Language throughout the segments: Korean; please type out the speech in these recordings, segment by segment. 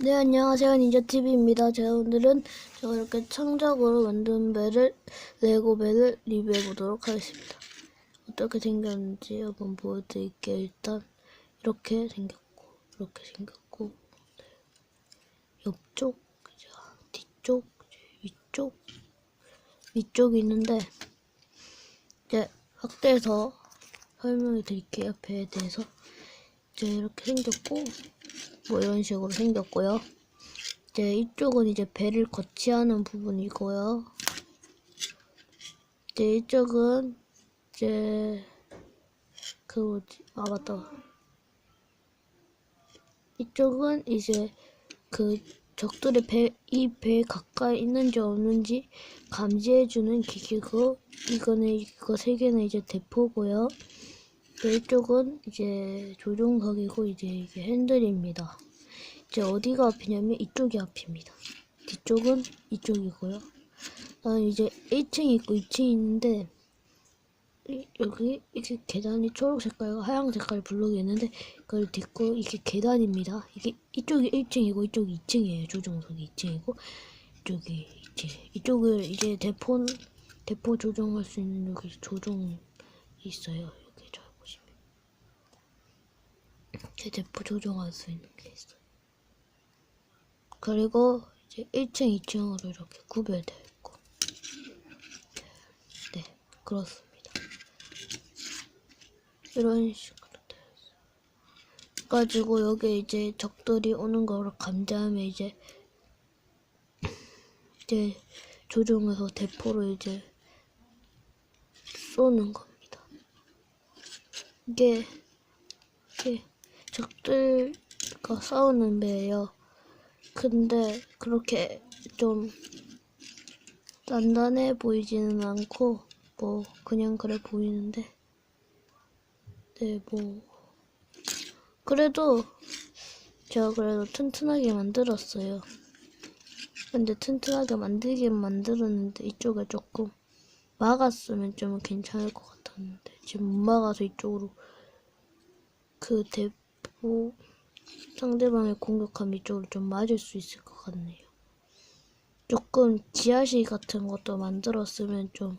네, 안녕하세요. 닌자TV입니다. 제가 오늘은 제가 이렇게 창작으로 만든 배를, 레고 배를 리뷰해 보도록 하겠습니다. 어떻게 생겼는지 한번 보여드릴게요. 일단, 이렇게 생겼고, 이렇게 생겼고, 네. 옆쪽, 뒤쪽, 위쪽, 위쪽이 있는데, 이제 확대해서 설명해 드릴게요. 배에 대해서. 이제 이렇게 생겼고, 뭐 이런 식으로 생겼고요. 이제 이쪽은 이제 배를 거치하는 부분이고요. 이제 이쪽은 이제 그 뭐지? 아 맞다. 이쪽은 이제 그 적들의 배, 이 배에 가까이 있는지 없는지 감지해주는 기기고, 이거는 이거 세 개는 이제 대포고요. 네, 이쪽은 이제 조종석이고 이제 이게 핸들입니다. 이제 어디가 앞이냐면 이쪽이 앞입니다. 뒤쪽은 이쪽이고요. 나는 이제 1층이 있고 2층이 있는데 이- 여기 이렇게 계단이 초록 색깔과 하얀 색깔 블록이 있는데 그걸 딛고 이게 계단입니다. 이게 이쪽이 1층이고 이쪽이 2층이에요. 조종석이 2층이고 이쪽이 2층. 이쪽을 이제 대포 대포 조종할 수 있는 여기 조종이 있어요. 여기 잘 보시면 제 대포 조종할 수 있는 게 있어요. 그리고 이제 1층, 2층으로 이렇게 구별되어 있고 네 그렇습니다. 이런 식으로 되어 있어요. 가지고 여기 이제 적들이 오는 거를 감지하면 이제 이제 조종해서 대포로 이제 쏘는 겁니다. 이게 이게 적들과 싸우는 배예요. 근데 그렇게 좀 단단해 보이지는 않고 뭐 그냥 그래 보이는데 네 뭐 그래도 제가 그래도 튼튼하게 만들었어요. 근데 튼튼하게 만들긴 만들었는데 이쪽에 조금 막았으면 좀 괜찮을 것 같았는데 지금 못 막아서 이쪽으로 그 대 포 상대방의 공격하면 이쪽으로 좀 맞을 수 있을 것 같네요. 조금 지하실 같은 것도 만들었으면 좀더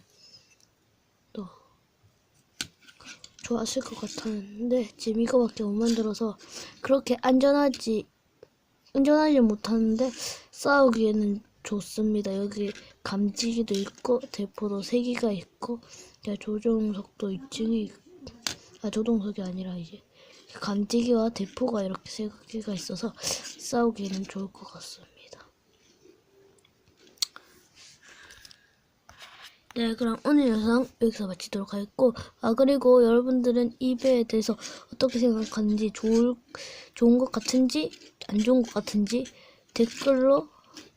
좋았을 것 같았는데 지금 이거밖에 못 만들어서 그렇게 안전하지 안전하지 못하는데 싸우기에는 좋습니다. 여기 감지기도 있고 대포도 3개가 있고 이제 조종석도 2층이 아 조종석이 아니라 이제 감지기와 대포가 이렇게 3개가 있어서 싸우기에는 좋을 것 같습니다. 네, 그럼 오늘 영상 여기서 마치도록 하겠고, 아, 그리고 여러분들은 이 배에 대해서 어떻게 생각하는지, 좋을, 좋은 것 같은지, 안 좋은 것 같은지, 댓글로,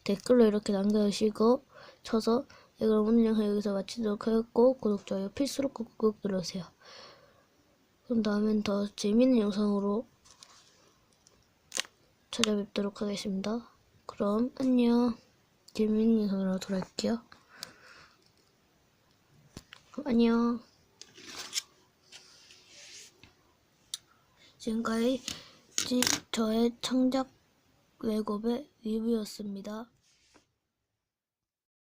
댓글로 이렇게 남겨주시고, 쳐서, 네, 그럼 오늘 영상 여기서 마치도록 하겠고, 구독, 좋아요 필수로 꾹꾹 눌러주세요. 그럼 다음엔 더 재밌는 영상으로 찾아뵙도록 하겠습니다. 그럼 안녕. 재밌는 영상으로 돌아올게요. 그럼 안녕. 지금까지 지- 저의 창작 레고배 리뷰였습니다.